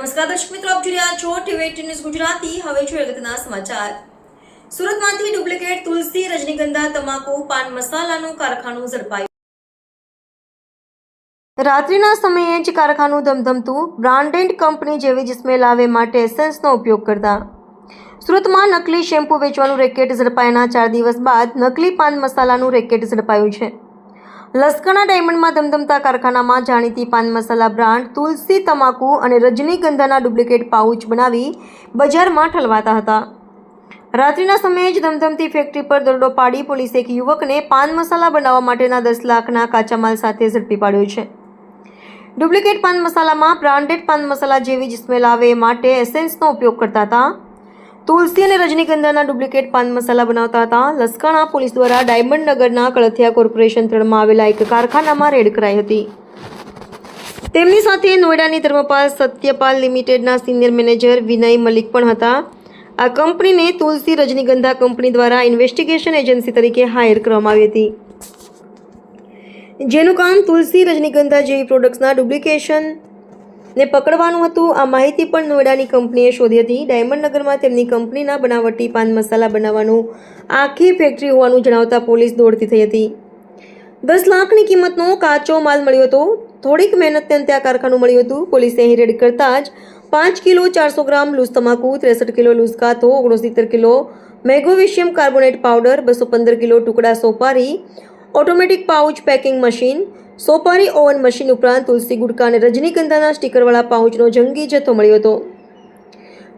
નમસ્કાર દર્શક મિત્રો, આપ જોઈ છો ટીવી ન્યૂઝ ગુજરાતી. હવે જોઈએ અગત્યના સમાચાર. સુરતમાંથી ડુપ્લિકેટ તુલસી, રજનીગંધા, તમાકુ, પાન મસાલાનું કારખાનું ઝડપાયું. રાત્રિના સમયે જ કારખાનું ધમધમતું. બ્રાન્ડેડ કંપની જેવી જ સ્મેલ આવે માટે એસેન્સનો ઉપયોગ કરતા. સુરતમાં નકલી શેમ્પૂ વેચવાનું રેકેટ ઝડપાયાના ચાર દિવસ બાદ નકલી પાન મસાલાનું રેકેટ ઝડપાયું છે. લશ્કરના ડાયમંડમાં ધમધમતા કારખાનામાં જાણીતી પાન મસાલા બ્રાન્ડ તુલસી તમાકુ અને રજનીગંધાના ડુપ્લિકેટ પાઉચ બનાવી બજારમાં ઠલવાતા હતા. રાત્રિના સમયે જ ધમધમતી ફેક્ટરી પર દરોડો પાડી પોલીસે એક યુવકને પાન મસાલા બનાવવા માટેના દસ લાખના કાચા માલ સાથે ઝડપી પાડ્યો છે. ડુપ્લિકેટ પાન મસાલામાં બ્રાન્ડેડ પાન મસાલા જેવી જ સ્મેલ આવે માટે એસેન્સનો ઉપયોગ કરતા હતા. તુલસી અને રજનીગંધાના ડુપ્લિકેટ પાન મસાલા બનાવતા હતા. લસકાણા પોલીસ દ્વારા ડાયમંડ નગરના કળથિયા કોર્પોરેશન ત્રણમાં આવેલા એક કારખાનામાં રેડ કરાઈ હતી. તેમની સાથે નોઈડાની ધર્મપાલ સત્યપાલ લિમિટેડના સિનિયર મેનેજર વિનય મલિક પણ હતા. આ કંપનીને તુલસી રજનીગંધા કંપની દ્વારા ઇન્વેસ્ટિગેશન એજન્સી તરીકે હાયર કરવામાં આવી હતી. જેનું કામ તુલસી રજનીગંધા જેવી પ્રોડક્ટ્સના ડુપ્લિકેશન ને પકડવાનું હતું. આ માહિતી પણ નોઈડાની કંપનીએ શોધી હતી. ડાયમંડ નગરમાં તેમની કંપનીના બનાવટી પાન મસાલા બનાવવાનું આખી ફેક્ટરી હોવાનું જણાવતા પોલીસ દોડતી થઈ હતી. દસ લાખની કિંમતનો કાચો માલ મળ્યો હતો. થોડીક મહેનતને અંતે આ કારખાનું મળ્યું હતું. પોલીસે અહીં રેડ કરતા જ પાંચ કિલો ચારસો ગ્રામ લૂઝ તમાકુ, ત્રેસઠ કિલો લૂઝ કાથો ઓગણસિત્તેર કિલો મેગોવિશિયમ કાર્બોનેટ પાવડર, બસો પંદર કિલો ટુકડા સોપારી ઓટોમેટિક પાઉચ પેકિંગ મશીન, સોપારી ઓવન મશીન ઉપરાંત તુલસી ગુટકા અને રજનીગંધાના સ્ટીકરવાળા પાઉચનો જંગી જથ્થો મળ્યો હતો.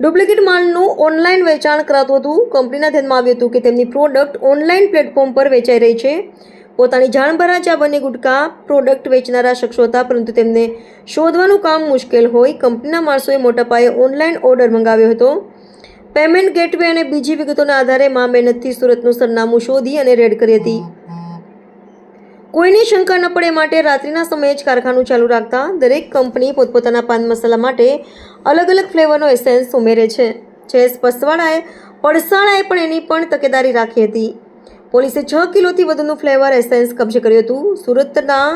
ડુપ્લિકેટ માલનું ઓનલાઈન વેચાણ કરાતું હતું. કંપનીના ધ્યાનમાં આવ્યું હતું કે તેમની પ્રોડક્ટ ઓનલાઈન પ્લેટફોર્મ પર વેચાઈ રહી છે. પોતાની જાણભરા જ બંને ગુટકા પ્રોડક્ટ વેચનારા શખ્સો હતા, પરંતુ તેમને શોધવાનું કામ મુશ્કેલ હોય. કંપનીના માણસોએ મોટા પાયે ઓનલાઈન ઓર્ડર મંગાવ્યો હતો. પેમેન્ટ ગેટવે અને બીજી વિગતોના આધારે મા મહેનતથી સુરતનું સરનામું શોધી અને રેડ કરી હતી. કોઈની શંકા ન પડે માટે રાત્રિના સમયે જ કારખાનું ચાલુ રાખતા દરેક કંપની પોતપોતાના પાન મસાલા માટે અલગ અલગ ફ્લેવરનો એસેન્સ ઉમેરે છે. જે પસવાડાએ પડસાળાએ પણ એની પણ તકેદારી રાખી હતી. પોલીસે છ કિલોથી વધુનું ફ્લેવર એસેન્સ કબજે કર્યું હતું. સુરતના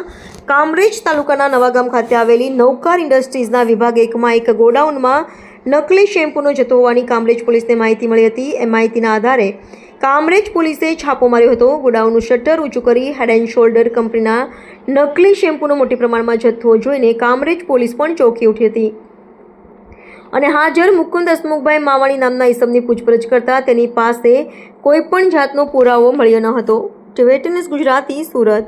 કામરેજ તાલુકાના નવાગામ ખાતે આવેલી નૌકાર ઇન્ડસ્ટ્રીઝના વિભાગ એકમાં એક ગોડાઉનમાં નકલી શેમ્પૂનો જથ્થો હોવાની કામરેજ પોલીસને માહિતી મળી હતી. એ માહિતીના આધારે કામરેજ પોલીસે છાપો માર્યો હતો. ગોડાઉનનું શટર ઊંચું કરી હેડ એન્ડ શોલ્ડર કંપનીના નકલી શેમ્પૂનો મોટી પ્રમાણમાં જથ્થો જોઈને કામરેજ પોલીસ પણ ચોંકી ઉઠી હતી. અને હાજર મુકુંદ હસમુખભાઈ માવાણી નામના ઈસમની પૂછપરછ કરતા તેની પાસે કોઈ પણ જાતનો પુરાવો મળ્યો ન હતો. ટીવેટનસ ગુજરાતી, સુરત.